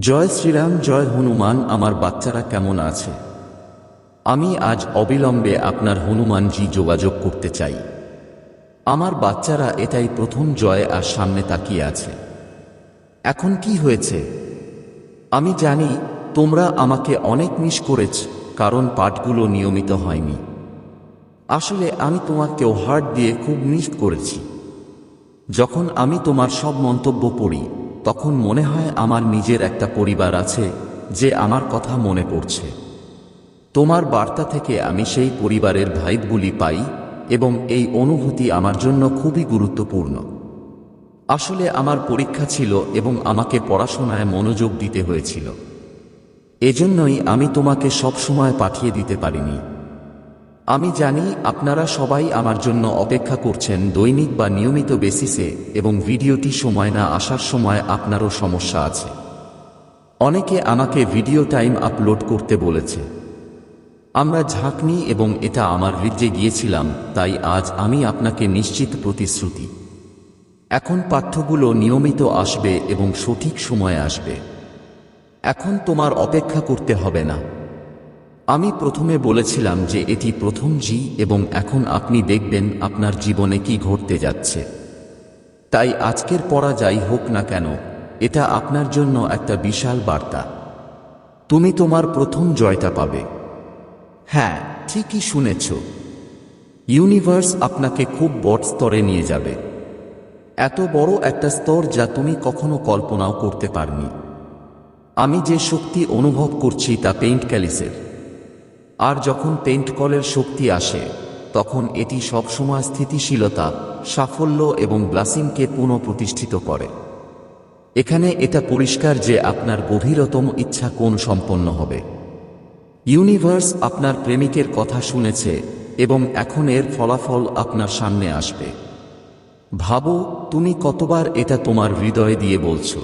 জয় শ্রীরাম, জয় হনুমান, আমার বাচ্চারা কেমন আছে? আমি আজ অবিলম্বে আপনার হনুমানজি যোগাযোগ করতে চাই। আমার বাচ্চারা এটাই প্রথম জয় আর সামনে তাকিয়ে আছে। এখন কি হয়েছে? আমি জানি তোমরা আমাকে অনেক মিস করেছ, কারণ পাঠগুলো নিয়মিত হয়নি। আসলে আমি তোমাকেও হার্ট দিয়ে খুব মিস করেছি। যখন আমি তোমার সব মন্তব্য পড়ি তখন মনে হয় আমার নিজের একটা পরিবার আছে যে আমার কথা মনে পড়ছে। তোমার বার্তা থেকে আমি সেই পরিবারের ভাইবগুলি পাই এবং এই অনুভূতি আমার জন্য খুবই গুরুত্বপূর্ণ। আসলে আমার পরীক্ষা ছিল এবং আমাকে পড়াশোনায় মনোযোগ দিতে হয়েছিল। এজন্যই আমি তোমাকে সব সময় পাঠিয়ে দিতে পারিনি। আমি জানি আপনারা সবাই আমার জন্য অপেক্ষা করছেন দৈনিক বা নিয়মিত বেসিসে এবং ভিডিওটি সময় না আসার সময় আপনারও সমস্যা আছে। অনেকে আমাকে ভিডিও টাইম আপলোড করতে বলেছে। আমরা ঝাঁকনি এবং এটা আমার হৃদয়ে গিয়েছিলাম, তাই আজ আমি আপনাকে নিশ্চিত প্রতিশ্রুতি। এখন পাঠ্যগুলো নিয়মিত আসবে এবং সঠিক সময়ে আসবে। এখন তোমার অপেক্ষা করতে হবে না। আমি প্রথমে বলেছিলাম যে এটি প্রথম জি এবং এখন আপনি দেখবেন আপনার জীবনে কি ঘটতে যাচ্ছে। তাই আজকের পড়া যাই হোক না কেন, এটা আপনার জন্য একটা বিশাল বার্তা। তুমি তোমার প্রথম জয়টা পাবে। হ্যাঁ ঠিকই শুনেছ। ইউনিভার্স আপনাকে খুব বড় স্তরে নিয়ে যাবে। এত বড় একটা স্তর যা তুমি কখনো কল্পনাও করতে পারনি। আমি যে শক্তি অনুভব করছি তা পেইন্ট ক্যালিসের। আর যখন পেইন্ট কলের শক্তি আসে, তখন এটি সবসময় স্থিতিশীলতা, সাফল্য এবং ব্লাসিংকে পুনঃপ্রতিষ্ঠিত করে। এখানে এটা পরিষ্কার যে আপনার গভীরতম ইচ্ছা কোন সম্পন্ন হবে। ইউনিভার্স আপনার প্রেমিকের কথা শুনেছে এবং এখন এর ফলাফল আপনার সামনে আসবে। ভাবো, তুমি কতবার এটা তোমার হৃদয়ে দিয়ে বলছো।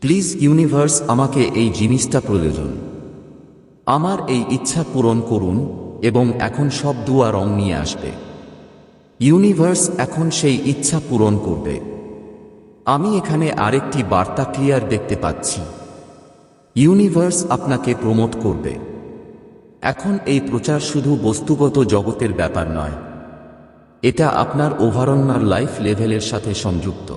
প্লিজ ইউনিভার্স, আমাকে এই জিনিসটা প্রয়োজন। আমার এই ইচ্ছা পূরণ করুন এবং এখন সব দুয়া রং নিয়ে আসবে। ইউনিভার্স এখন সেই ইচ্ছা পূরণ করবে। আমি এখানে আরেকটি বার্তা ক্লিয়ার দেখতে পাচ্ছি। ইউনিভার্স আপনাকে প্রমোট করবে। এখন এই প্রচার শুধু বস্তুগত জগতের ব্যাপার নয়। এটা আপনার ওভারঅনার লাইফ লেভেলের সাথে সংযুক্ত।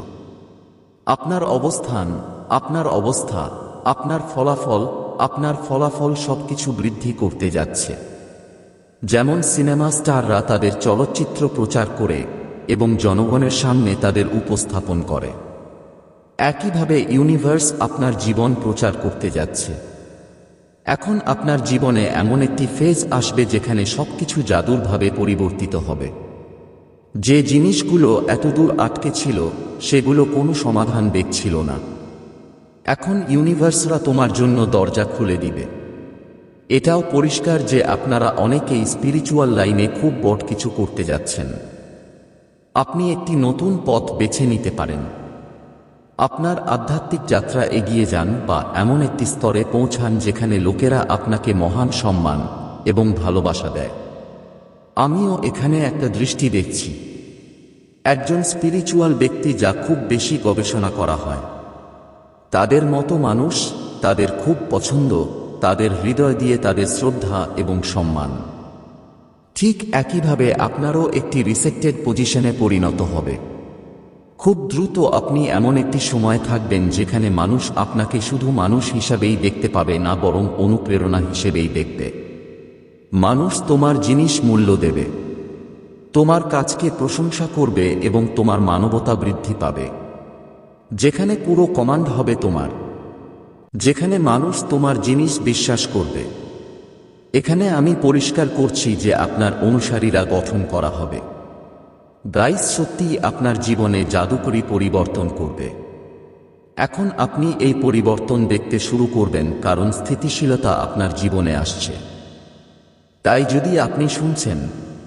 আপনার অবস্থান, আপনার অবস্থা, আপনার ফলাফল আপনার ফলাফল সবকিছু বৃদ্ধি করতে যাচ্ছে। যেমন সিনেমা স্টাররা তাদের চলচ্চিত্র প্রচার করে এবং জনগণের সামনে তাদের উপস্থাপন করে। একইভাবে ইউনিভার্স আপনার জীবন প্রচার করতে যাচ্ছে। এখন আপনার জীবনে এমন একটি ফেজ আসবে যেখানে সবকিছু জাদুরভাবে পরিবর্তিত হবে। যে জিনিসগুলো এতদূর আটকে ছিল, সেগুলো কোনো সমাধান দেখছিল না। এখন ইউনিভার্সরা তোমার জন্য দরজা খুলে দিবে। এটাও পরিষ্কার যে আপনারা অনেকেই স্পিরিচুয়াল লাইনে খুব বড় কিছু করতে যাচ্ছেন। আপনি একটি নতুন পথ বেছে নিতে পারেন। আপনার আধ্যাত্মিক যাত্রা এগিয়ে যান বা এমন একটি স্তরে পৌঁছান যেখানে লোকেরা আপনাকে মহান সম্মান এবং ভালোবাসা দেয়। আমিও এখানে একটা দৃষ্টি দেখছি। একজন স্পিরিচুয়াল ব্যক্তি যা খুব বেশি গবেষণা করা হয়। তাদের মতো মানুষ তাদের খুব পছন্দ, তাদের হৃদয় দিয়ে তাদের শ্রদ্ধা এবং সম্মান। ঠিক একইভাবে আপনারও একটি রিসেক্টেড পজিশনে পরিণত হবে। খুব দ্রুত আপনি এমন একটি সময় থাকবেন যেখানে মানুষ আপনাকে শুধু মানুষ হিসাবেই দেখতে পাবে না, বরং অনুপ্রেরণা হিসেবেই দেখবে। মানুষ তোমার জিনিস মূল্য দেবে। তোমার কাজকে প্রশংসা করবে এবং তোমার মানবতা বৃদ্ধি পাবে। যেখানে পুরো কমান্ড হবে তোমার। যেখানে মানুষ তোমার জিনিস বিশ্বাস করবে। এখানে আমি পরিষ্কার করছি যে আপনার অনুসারীরা গঠন করা হবে। গাইস, সত্যিই আপনার জীবনে জাদুকরী পরিবর্তন করবে। এখন আপনি এই পরিবর্তন দেখতে শুরু করবেন কারণ স্থিতিশীলতা আপনার জীবনে আসছে। তাই যদি আপনি শুনছেন,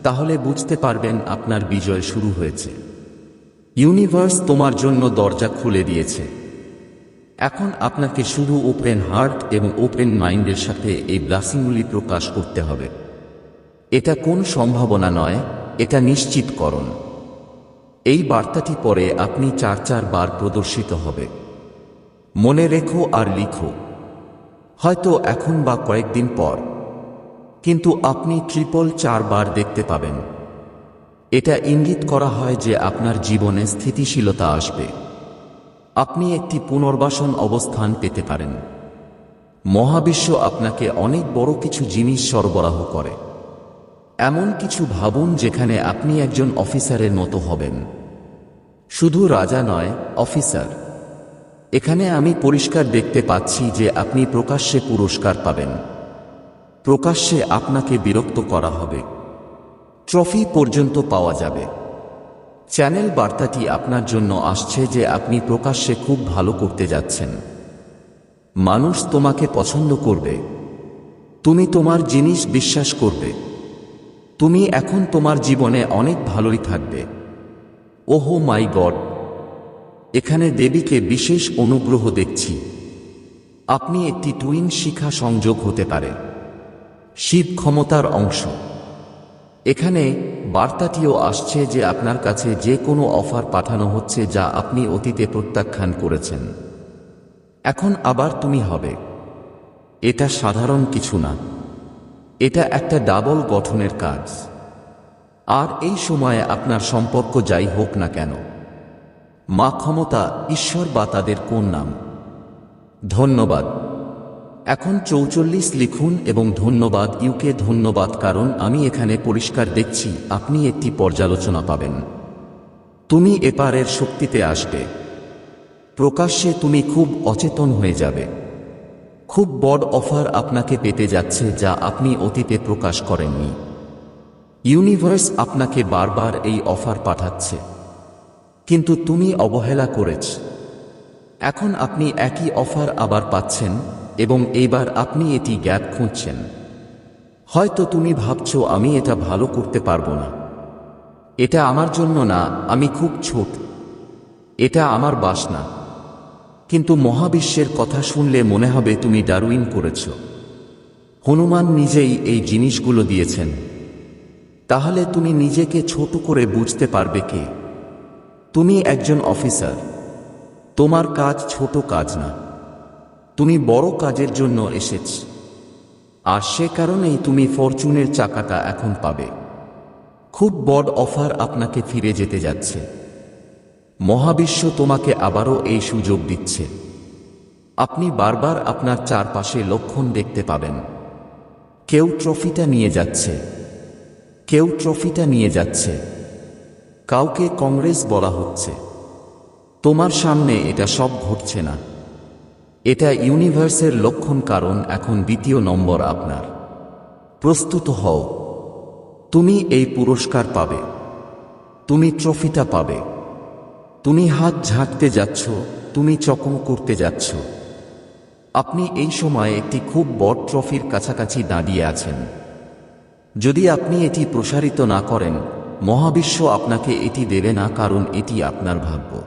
তাহলে বুঝতে পারবেন আপনার বিজয় শুরু হয়েছে। ইউনিভার্স তোমার জন্য দরজা খুলে দিয়েছে। এখন আপনাকে শুধু ওপেন হার্ট এবং ওপেন মাইন্ডের সাথে এই ব্লাসিংগুলি প্রকাশ করতে হবে। এটা কোন সম্ভাবনা নয়, এটা নিশ্চিত নিশ্চিতকরণ। এই বার্তাটি পরে আপনি চার চার বার প্রদর্শিত হবে। মনে রেখো আর লিখো। হয়তো এখন বা কয়েকদিন পর। কিন্তু আপনি ট্রিপল চারবার দেখতে পাবেন। এটা ইঙ্গিত করা হয় যে আপনার জীবনে স্থিতিশীলতা আসবে। আপনি একটি পুনর্বাসন অবস্থান পেতে পারেন। মহাবিশ্ব আপনাকে অনেক বড় কিছু জিনিস সরবরাহ করে। এমন কিছু ভাবুন যেখানে আপনি একজন অফিসারের মতো হবেন। শুধু রাজা নয়, অফিসার। এখানে আমি পরিষ্কার দেখতে পাচ্ছি যে আপনি প্রকাশ্যে পুরস্কার পাবেন। প্রকাশ্যে আপনাকে বিরক্ত করা হবে। ট্রফি পর্যন্ত পাওয়া যাবে। চ্যানেল বার্তাটি আপনার জন্য আসছে যে আপনি প্রকাশ্যে খুব ভালো করতে যাচ্ছেন। মানুষ তোমাকে পছন্দ করবে। তুমি তোমার জিনিস বিশ্বাস করবে। তুমি এখন তোমার জীবনে অনেক ভালোই থাকবে। ওহো মাই গড! এখানে দেবীকে বিশেষ অনুগ্রহ দেখছি। আপনি একটি টুইন শিখা সংযোগ হতে পারে। শিব ক্ষমতার অংশ। এখানে বার্তাটিও আসছে যে আপনার কাছে যে কোনো অফার পাঠানো হচ্ছে যা আপনি অতীতে প্রত্যাখ্যান করেছেন। এখন আবার তুমি হবে। এটা সাধারণ কিছু না। এটা একটা ডাবল গঠনের কাজ। আর এই সময়ে আপনার সম্পর্ক যাই হোক না কেন। মা ক্ষমতা, ঈশ্বর বা তাদের কোন নাম? ধন্যবাদ। এখন চৌচল্লিশ লিখুন এবং ধন্যবাদ, ইউকে ধন্যবাদ, কারণ আমি এখানে পরিষ্কার দেখছি, আপনি একটি পর্যালোচনা পাবেন। তুমি এপারের শক্তিতে আসবে। প্রকাশ্যে তুমি খুব অচেতন হয়ে যাবে। খুব বড় অফার আপনাকে পেতে যাচ্ছে যা আপনি অতীতে প্রকাশ করেননি। ইউনিভার্স আপনাকে বারবার এই অফার পাঠাচ্ছে। কিন্তু তুমি অবহেলা করেছ। এখন আপনি একই অফার আবার পাচ্ছেন। এবং এইবার আপনি এটি গ্যাপ খুঁজছেন। হয়তো তুমি ভাবছ, আমি এটা ভালো করতে পারব না। এটা আমার জন্য না, আমি খুব ছোট। এটা আমার বাসনা কিন্তু মহাবিশ্বের কথা শুনলে মনে হবে তুমি ডারউইন করেছ। হনুমান নিজেই এই জিনিসগুলো দিয়েছেন। তাহলে তুমি নিজেকে ছোট করে বুঝতে পারবে কে? তুমি একজন অফিসার। তোমার কাজ ছোট কাজ না। তুমি বড় কাজের জন্য এসেছ। আর সে কারণেই তুমি ফরচুনের চাকাটা এখন পাবে। খুব বড় অফার আপনাকে ফিরে যেতে যাচ্ছে। মহাবিশ্ব তোমাকে আবারও এই সুযোগ দিচ্ছে। আপনি বারবার আপনার চারপাশে লক্ষণ দেখতে পাবেন। কেউ ট্রফিটা নিয়ে যাচ্ছে। কেউ ট্রফিটা নিয়ে যাচ্ছে। কাউকে কংগ্রেস বলা হচ্ছে। তোমার সামনে এটা সব ঘটছে না। এটা ইউনিভার্সের লক্ষণ কারণ এখন দ্বিতীয় নম্বর আপনার। প্রস্তুত হও। তুমি এই পুরস্কার পাবে। তুমি ট্রফিটা পাবে। তুমি হাত ঝাঁকতে যাচ্ছ, তুমি চকম করতে যাচ্ছ। আপনি এই সময় একটি খুব বড় ট্রফির কাছাকাছি দাঁড়িয়ে আছেন। যদি আপনি এটি প্রসারিত না করেন, মহাবিশ্ব আপনাকে এটি দেবে না, কারণ এটি আপনার ভাগ্য।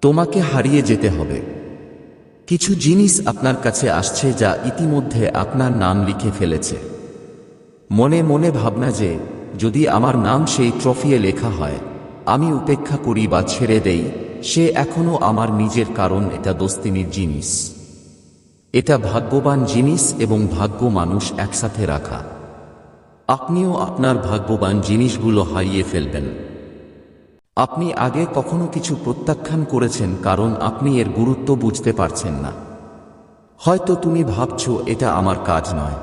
তোমাকে হারিয়ে যেতে হবে। কিছু জিনিস আপনার কাছে আসছে যা ইতিমধ্যে আপনার নাম লিখে ফেলেছে। মনে মনে ভাবনা যে, যদি আমার নাম সেই ট্রফিয়ে লেখা হয়, আমি উপেক্ষা করি বা ছেড়ে দেই, সে এখনও আমার নিজের কারণ এটা দোস্তিনির জিনিস। এটা ভাগ্যবান জিনিস এবং ভাগ্য মানুষ একসাথে রাখা। আপনিও আপনার ভাগ্যবান জিনিসগুলো হারিয়ে ফেলবেন। আপনি আগে কখনো কিছু প্রত্যাখ্যান করেছেন কারণ আপনি এর গুরুত্ব বুঝতে পারছেন না। হয়তো তুমি ভাবছ, এটা আমার কাজ নয়।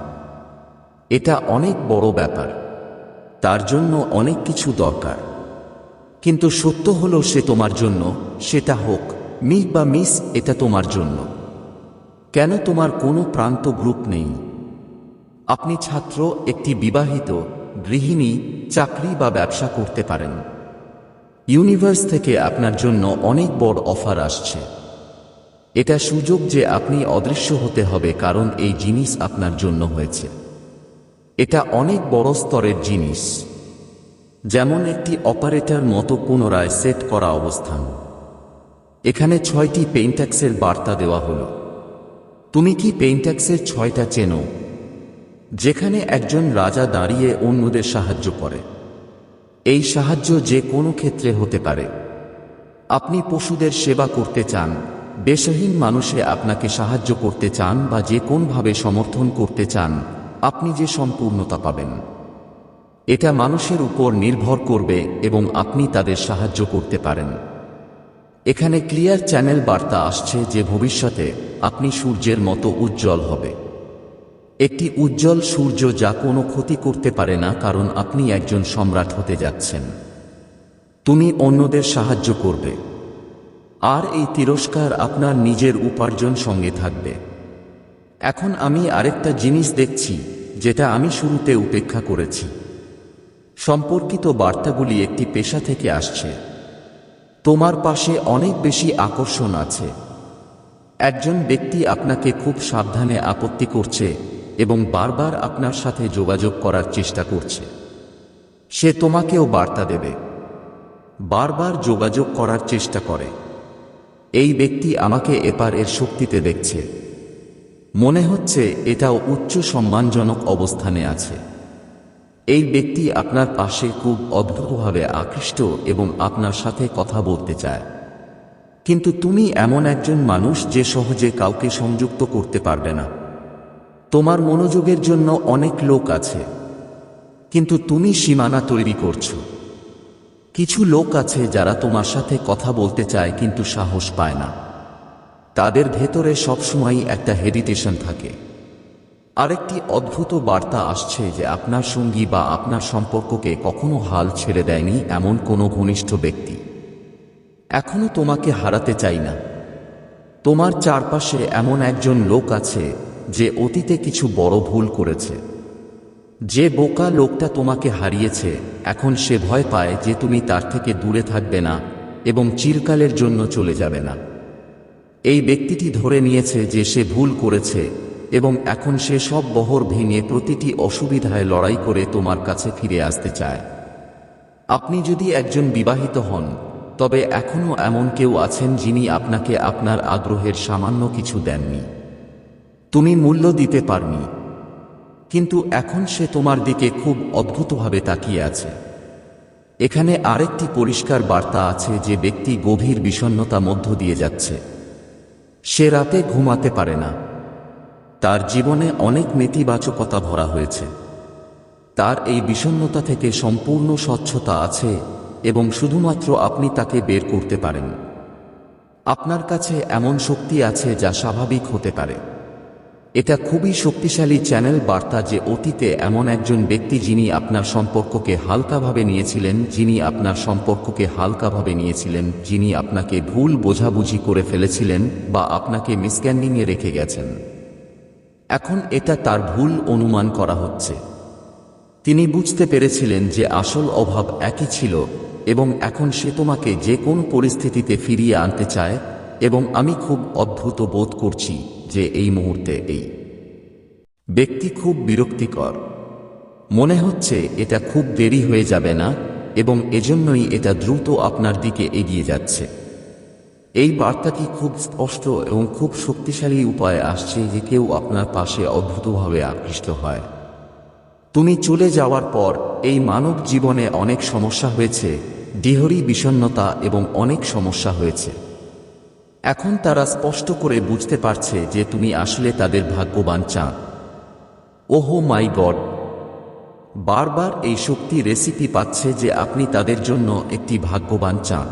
এটা অনেক বড় ব্যাপার। তার জন্য অনেক কিছু দরকার। কিন্তু সত্য হলো সে তোমার জন্য, সেটা হোক, মিস বা মিস, এটা তোমার জন্য। কেন তোমার কোনো প্রান্ত গ্রুপ নেই? আপনি ছাত্র, একটি বিবাহিত, গৃহিণী, চাকরি বা ব্যবসা করতে পারেন। ইউনিভার্স থেকে আপনার জন্য অনেক বড় অফার আসছে। এটা সুযোগ যে আপনি অদৃশ্য হতে হবে কারণ এই জিনিস আপনার জন্য হয়েছে। এটা অনেক বড় স্তরের জিনিস। যেমন একটি অপারেটর মতো পুনরায় সেট করা অবস্থান। এখানে ছয়টি পেইন্ট্যাক্সের বার্তা দেওয়া হলো। তুমি কি পেইন্ট্যাক্সের ছয়টা চেনো? যেখানে একজন রাজা দাঁড়িয়ে অন্যদের সাহায্য করে। এই সাহায্য যে কোনো ক্ষেত্রে হতে পারে। আপনি পশুদের সেবা করতে চান, বেশহীন মানুষে আপনাকে সাহায্য করতে চান বা যে কোনভাবে সমর্থন করতে চান, আপনি যে সম্পূর্ণতা পাবেন। এটা মানুষের উপর নির্ভর করবে এবং আপনি তাদের সাহায্য করতে পারেন। এখানে ক্লিয়ার চ্যানেল বার্তা আসছে যে ভবিষ্যতে আপনি সূর্যের মতো উজ্জ্বল হবে। একটি উজ্জ্বল সূর্য যা কোনো ক্ষতি করতে পারে না কারণ আপনি একজন সম্রাট হতে যাচ্ছেন। তুমি অন্যদের সাহায্য করবে। আর এই তিরস্কার আপনার নিজের উপার্জন সঙ্গে থাকবে। এখন আমি আরেকটা জিনিস দেখছি, যেটা আমি শুরুতে উপেক্ষা করেছি। সম্পর্কিত বার্তাগুলি একটি পেশা থেকে আসছে। তোমার পাশে অনেক বেশি আকর্ষণ আছে। একজন ব্যক্তি আপনাকে খুব সাবধানে আপত্তি করছে এবং বারবার আপনার সাথে যোগাযোগ করার চেষ্টা করছে। সে তোমাকেও বার্তা দেবে। বারবার যোগাযোগ করার চেষ্টা করে। এই ব্যক্তি আমাকে এপার এর শক্তিতে দেখছে। মনে হচ্ছে এটাও উচ্চ সম্মানজনক অবস্থানে আছে। এই ব্যক্তি আপনার পাশে খুব অদ্ভুতভাবে আকৃষ্ট এবং আপনার সাথে কথা বলতে চায়। কিন্তু তুমি এমন একজন মানুষ যে সহজে কাউকে সংযুক্ত করতে পারবে না। তোমার মনোযোগের জন্য অনেক লোক আছে। কিন্তু তুমি সীমানা তৈরি করছ। কিছু লোক আছে যারা তোমার সাথে কথা বলতে চায় কিন্তু সাহস পায় না। তাদের ভেতরে সবসময়ই একটা হেডিটেশন থাকে। আরেকটি অদ্ভুত বার্তা আসছে যে আপনার সঙ্গী বা আপনার সম্পর্ককে কখনো হাল ছেড়ে দেয়নি এমন কোনো ঘনিষ্ঠ ব্যক্তি। এখনও তোমাকে হারাতে চাই না। তোমার চারপাশে এমন একজন লোক আছে যে অতীতে কিছু বড় ভুল করেছে। যে বোকা লোকটা তোমাকে হারিয়েছে, এখন সে ভয় পায় যে তুমি তার থেকে দূরে থাকবে না এবং চিরকালের জন্য চলে যাবে না। এই ব্যক্তিটি ধরে নিয়েছে যে সে ভুল করেছে এবং এখন সে সব বহর ভেঙে প্রতিটি অসুবিধায় লড়াই করে তোমার কাছে ফিরে আসতে চায়। আপনি যদি একজন বিবাহিত হন, তবে এখনও এমন কেউ আছেন যিনি আপনাকে আপনার আগ্রহের সামান্য কিছু দেননি। তুমি মূল্য দিতে পারনি। কিন্তু এখন সে তোমার দিকে খুব অদ্ভুতভাবে তাকিয়ে আছে। এখানে আরেকটি পরিষ্কার বার্তা আছে যে ব্যক্তি গভীর বিষণ্নতা মধ্য দিয়ে যাচ্ছে। সে রাতে ঘুমাতে পারে না। তার জীবনে অনেক নেতিবাচকতা ভরা হয়েছে। তার এই বিষণ্নতা থেকে সম্পূর্ণ স্বচ্ছতা আছে এবং শুধুমাত্র আপনি তাকে বের করতে পারেন। আপনার কাছে এমন শক্তি আছে যা স্বাভাবিক হতে পারে। এটা খুবই শক্তিশালী চ্যানেল বার্তা যে অতীতে এমন একজন ব্যক্তি যিনি আপনার সম্পর্ককে হালকাভাবে নিয়েছিলেন, যিনি আপনার সম্পর্ককে হালকাভাবে নিয়েছিলেন, যিনি আপনাকে ভুল বোঝাবুঝি করে ফেলেছিলেন বা আপনাকে মিসক্যান্ডিংয়ে রেখে গেছেন। এখন এটা তার ভুল অনুমান করা হচ্ছে। তিনি বুঝতে পেরেছিলেন যে আসল অভাব একই ছিল এবং এখন সে তোমাকে যে কোন পরিস্থিতিতে ফিরিয়ে আনতে চায়, এবং আমি খুব অদ্ভুত বোধ করছি। যে এই মুহূর্তে এই। ব্যক্তি খুব বিরক্তিকর। মনে হচ্ছে এটা খুব দেরি হয়ে যাবে না, এবং এজন্যই এটা দ্রুত আপনার দিকে এগিয়ে যাচ্ছে। এই বার্তাটি খুব স্পষ্ট এবং খুব শক্তিশালী উপায়ে আসছে যে কেউ আপনার পাশে অদ্ভুতভাবে আকৃষ্ট হয়। তুমি চলে যাওয়ার পর এই মানব জীবনে অনেক সমস্যা হয়েছে ডিহরি বিষণ্নতা এবং অনেক সমস্যা হয়েছে। এখন তারা স্পষ্ট করে বুঝতে পারছে যে তুমি আসলে তাদের ভাগ্যবান চাঁদ। ওহো মাই গড। বারবার এই শক্তি রেসিপি পাচ্ছে যে আপনি তাদের জন্য একটি ভাগ্যবান চান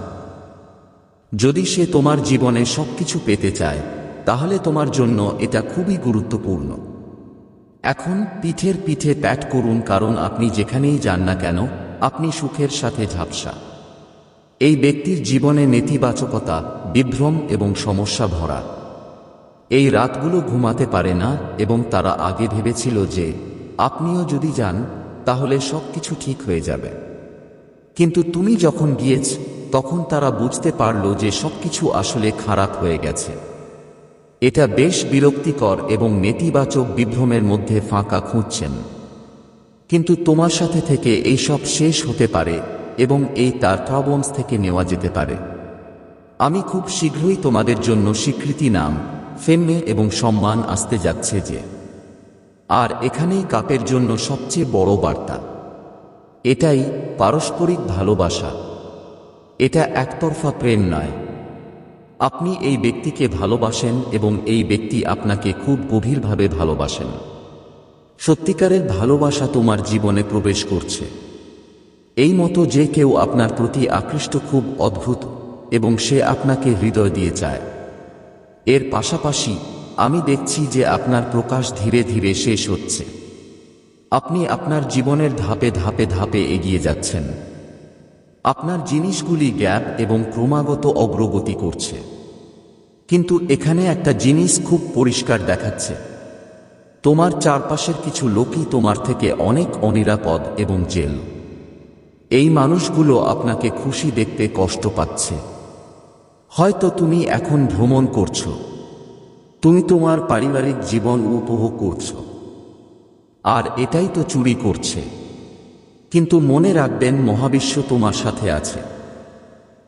যদি সে তোমার জীবনে সবকিছু পেতে চায়, তাহলে তোমার জন্য এটা খুবই গুরুত্বপূর্ণ। এখন পিঠের পিঠে প্যাট করুন কারণ আপনি যেখানেই যান না কেন, আপনি সুখের সাথে ঝাপসা। এই ব্যক্তির জীবনে নেতিবাচকতা বিভ্রম এবং সমস্যা ভরা। এই রাতগুলো ঘুমাতে পারে না এবং তারা আগে ভেবেছিল যে, আপনিও যদি যান, তাহলে সবকিছু ঠিক হয়ে যাবে। কিন্তু তুমি যখন গিয়েছ, তখন তারা বুঝতে পারল যে সবকিছু আসলে খারাপ হয়ে গেছে। এটা বেশ বিরক্তিকর এবং নেতিবাচক বিভ্রমের মধ্যে ফাঁকা খুঁজছেন। কিন্তু তোমার সাথে থেকে এই সব শেষ হতে পারে এবং এই তার থেকে নেওয়া যেতে পারে। আমি খুব শীঘ্রই তোমাদের জন্য স্বীকৃতি নাম ফেমে এবং সম্মান আসতে যাচ্ছে যে, আর এখানেই কাপের জন্য সবচেয়ে বড় বার্তা। এটাই পারস্পরিক ভালোবাসা। এটা একতরফা প্রেম নয়। আপনি এই ব্যক্তিকে ভালোবাসেন এবং এই ব্যক্তি আপনাকে খুব গভীরভাবে ভালোবাসেন। সত্যিকারের ভালোবাসা তোমার জীবনে প্রবেশ করছে। এই মতো যে কেউ আপনার প্রতি আকৃষ্ট খুব অদ্ভুত এবং সে আপনাকে হৃদয় দিয়ে যায় এর পাশাপাশি আমি দেখছি যে আপনার প্রকাশ ধীরে ধীরে শেষ হচ্ছে। আপনি আপনার জীবনের ধাপে ধাপে ধাপে এগিয়ে যাচ্ছেন। আপনার জিনিসগুলি গ্যাপ এবং ক্রমাগত অগ্রগতি করছে। কিন্তু এখানে একটা জিনিস খুব পরিষ্কার দেখাচ্ছে। তোমার চারপাশের কিছু লোকই তোমার থেকে অনেক অনিরাপদ এবং জেল। এই মানুষগুলো আপনাকে খুশি দেখতে কষ্ট পাচ্ছে। হয়তো তুমি এখন ভ্রমণ করছ। তুমি তোমার পারিবারিক জীবন উপভোগ করছ। আর এটাই তো চুরি করছে। কিন্তু মনে রাখবেন, মহাবিশ্ব তোমার সাথে আছে।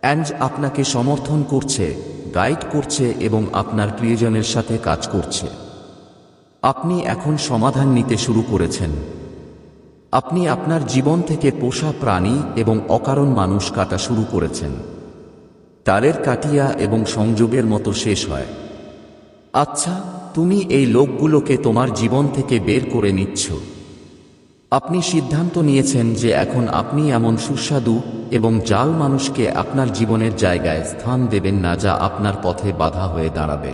অ্যাঞ্জ আপনাকে সমর্থন করছে, গাইড করছে এবং আপনার প্রিয়জনের সাথে কাজ করছে। আপনি এখন সমাধান নিতে শুরু করেছেন। আপনি আপনার জীবন থেকে পোষা প্রাণী এবং অকারণ মানুষ কাটা শুরু করেছেন। তারের কাটিয়া এবং সংযোগের মতো শেষ হয়। আচ্ছা তুমি এই লোকগুলোকে তোমার জীবন থেকে বের করে নিচ্ছ। আপনি সিদ্ধান্ত নিয়েছেন যে এখন আপনি এমন সুস্বাদু এবং জাল মানুষকে আপনার জীবনের জায়গায় স্থান দেবেন না যা আপনার পথে বাধা হয়ে দাঁড়াবে।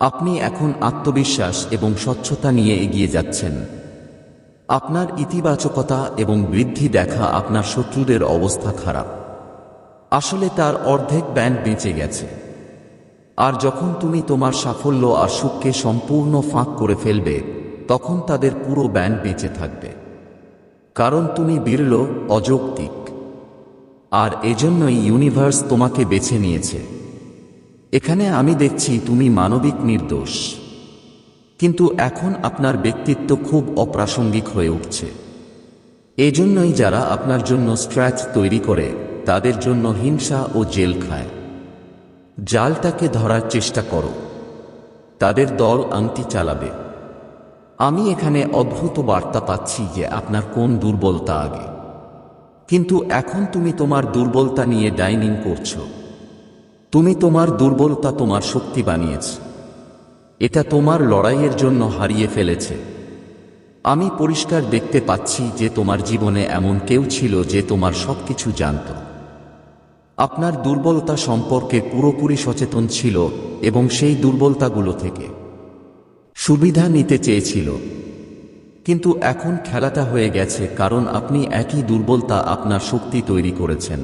আপনি এখন আত্মবিশ্বাস এবং স্বচ্ছতা নিয়ে এগিয়ে যাচ্ছেন। আপনার ইতিবাচকতা এবং বৃদ্ধি দেখা আপনার শত্রুদের অবস্থা খারাপ। আসলে তার অর্ধেক ব্যান্ড বেঁচে গেছে। আর যখন তুমি তোমার সাফল্য আর সুখকে সম্পূর্ণ ফাঁক করে ফেলবে, তখন তাদের পুরো ব্যান্ড বেঁচে থাকবে। কারণ তুমি বিরল অযৌক্তিক। আর এজন্যই ইউনিভার্স তোমাকে বেছে নিয়েছে। এখানে আমি দেখছি তুমি মানবিক নির্দোষ। কিন্তু এখন আপনার ব্যক্তিত্ব খুব অপ্রাসঙ্গিক হয়ে উঠছে। এজন্যই যারা আপনার জন্য স্ট্র্যাচ তৈরি করে তাদের জন্য হিংসা ও জেল খায়। জালটাকে ধরার চেষ্টা করো। তাদের দল আংটি চালাবে। আমি এখানে অদ্ভুত বার্তা পাচ্ছি যে আপনার কোন দুর্বলতা আগে। কিন্তু এখন তুমি তোমার দুর্বলতা নিয়ে ডাইনিং করছ। তুমি তোমার দুর্বলতা তোমার শক্তি বানিয়েছ। এটা তোমার লড়াইয়ের জন্য হারিয়ে ফেলেছে। আমি পরিষ্কার দেখতে পাচ্ছি যে তোমার জীবনে এমন কেউ ছিল যে তোমার সবকিছু জানত। আপনার দুর্বলতা সম্পর্কে পুরোপুরি সচেতন ছিল এবং সেই দুর্বলতাগুলো থেকে সুবিধা নিতে চেয়েছিল। কিন্তু এখন খেলাটা হয়ে গেছে কারণ আপনি একই দুর্বলতা আপনার শক্তি তৈরি করেছেন।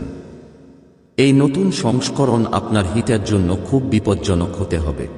এই নতুন সংস্করণ আপনার হিতের জন্য খুব বিপজ্জনক হতে হবে।